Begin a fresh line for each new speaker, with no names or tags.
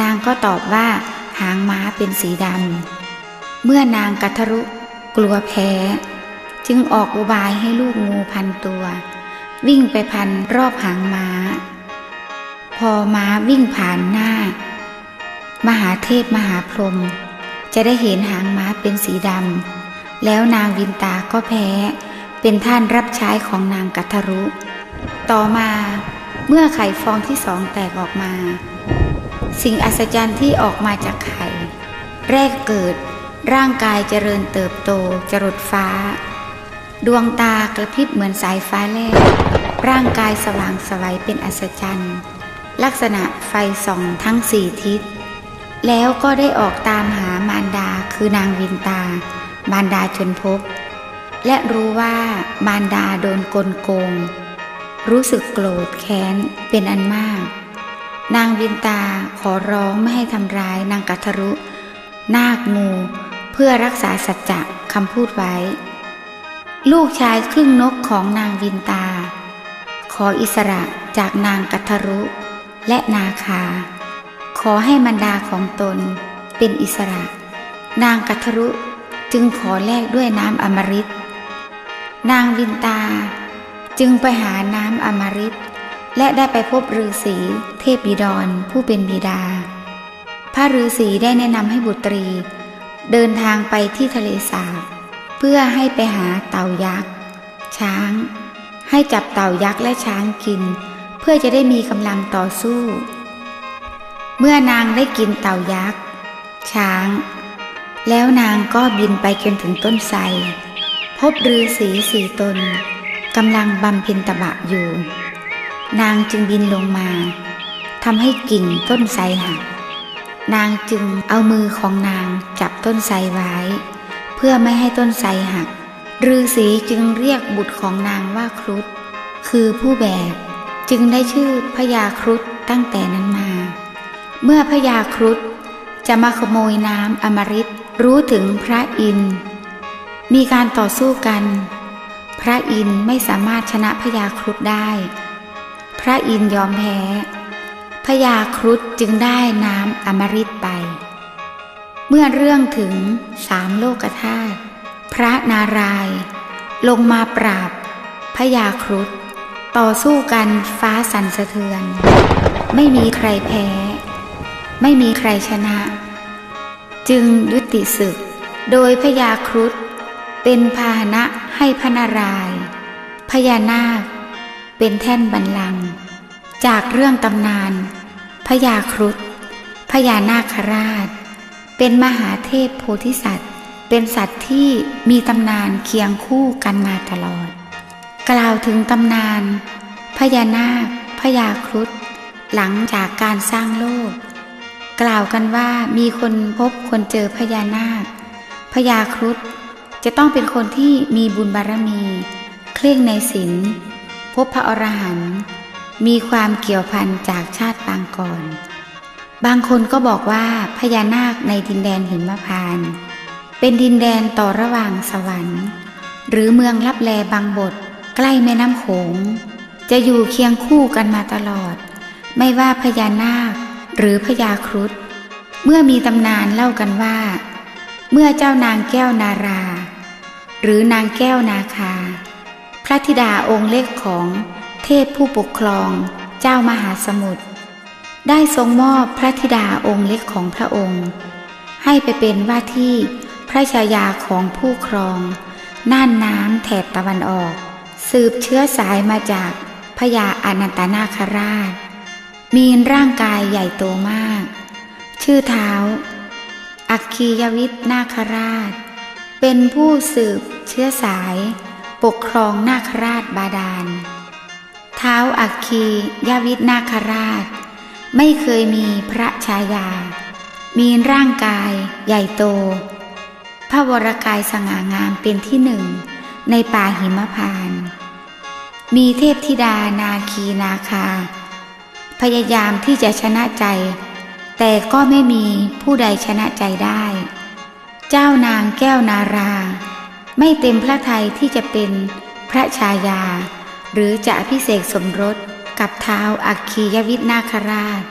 นางก็ตอบว่าหางม้าเป็นสีดำ เมื่อนางกัทรุกลัวแพ้ จึงออกอุบายให้ลูกงูพันตัว วิ่งไปพันรอบหางม้า พอม้าวิ่งผ่านหน้า มหาเทพมหาพรหมจะได้เห็นหางม้าเป็นสีดำ แล้วนางวินตาก็แพ้ เป็นท่านรับใช้ของนางกัทรุ ต่อมาเมื่อไข่ฟองที่สองแตกออกมา สิ่งอัศจรรย์ที่ออกมาจากไข่ แรกเกิด ร่างกายเจริญเติบโต จรดฟ้า ดวงตากระพริบเหมือนสายฟ้าแลบร่างกายสว่างสวัยเป็นอัศจรรย์ ลักษณะไฟส่องทั้งสี่ทิศ แล้วก็ได้ออกตามหามารดาคือนางวินตา มารดาจนพบและรู้ว่ามารดาโดนกลโกง รู้สึกโกรธแค้นเป็นอันมาก นางวินตาขอร้องไม่ให้ทำร้ายนางกัทรุ นาคงูเพื่อรักษาสัจจะคำพูดไว้ ลูกชายครึ่งนกของนางวินตา ขออิสระจากนางกัทรุและนาคา ขอให้มันดาของตนเป็นอิสระ นางกัทรุจึงขอแลกด้วยน้ำอมฤต นางวินตาจึงไปหาน้ำอมฤต และได้ไปพบฤาษีเทพบิดรผู้เป็นบิดา พระฤาษีได้แนะนำให้บุตรี เดินทางไปที่ทะเลสาบ เพื่อให้ไปหาเต่ายักษ์ ช้าง ให้จับเต่ายักษ์และช้างกิน เพื่อจะได้มีกำลังต่อสู้ เมื่อนางได้กินเต่ายักษ์ ช้าง แล้วนางก็บินไปจนถึงต้นไทรพบฤาษีสี่ตนกำลังบำเพ็ญตบะอยู่ นางจึงบินลงมาทำให้กิ่งต้นไทรหัก นางจึงเอามือของนางจับต้นไทรไว้ เพื่อไม่ให้ต้นไทรหักฤาษีจึงเรียกบุตรของนางว่าครุฑคือผู้แบกจึงได้ชื่อพญาครุฑตั้งแต่นั้นมา เมื่อพญาครุฑจะมาขโมยน้ำอมฤตรู้ถึงพระอินทร์มีการต่อสู้กัน พระอินทร์ไม่สามารถชนะพญาครุฑได้ พระอินยอมแพ้พญาครุฑจึงได้น้ำอมฤตไป เมื่อเรื่องถึงสามโลกธาตุพระนารายลงมาปราบพญาครุฑต่อสู้กันฟ้าสั่นสะเทือน ไม่มีใครแพ้ ไม่มีใครชนะ จึงยุติศึก โดยพญาครุฑเป็นพาหนะให้พระนารายพญานาค เป็นแท่นบัลลัง จากเรื่องตำนานพญาครุฑพญานาคราช เป็นมหาเทพโพธิสัตว์ เป็นสัตว์ที่มีตำนานเคียงคู่กันมาตลอด กล่าวถึงตำนานพญานาคพญาครุฑหลังจากการสร้างโลก กล่าวกันว่ามีคนพบคนเจอพญานาคพญาครุฑจะต้องเป็นคนที่มีบุญบารมี เคร่งในศีล บพระอรหันต์มีความเกี่ยวพันจากชาติปางก่อน บางคนก็บอกว่าพญานาคในดินแดนหิมพานเป็นดินแดนต่อระหว่างสวรรค์ หรือเมืองลับแลบางบท ใกล้แม่น้ำโขง จะอยู่เคียงคู่กันมาตลอด ไม่ว่าพญานาคหรือพญาครุฑเมื่อมีตำนานเล่ากันว่า เมื่อเจ้านางแก้วนารา หรือนางแก้วนาคา ระธิดาองค์เล็กของเทพผู้ปกครองเจ้ามหาสมุทรได้ทรงมอบพระธิดาองค์เล็กของพระองค์ ให้ไปเป็นว่าที่พระชายาของผู้ครองน่านน้ำแถบตะวันออก สืบเชื้อสายมาจากพญาอนันตนาคราช มีร่างกายใหญ่โตมาก ชื่อเท้า อักคียวิทนาคราช เป็นผู้สืบเชื้อสาย ปกครองนาคราชบาดาล เท้าอักคียวิทนาคราช ไม่เคยมีพระชายา มีร่างกายใหญ่โต พระวรกายสง่างามเป็นที่หนึ่งในป่าหิมพาน มีเทพธิดานาคีนาคา พยายามที่จะชนะใจ แต่ก็ไม่มีผู้ใดชนะใจได้ เจ้านางแก้วนารา ไม่เต็มพระทัยที่จะเป็นพระชายา หรือจะพิเศษกสมรสกับเท้าอักคียวิทนาคราช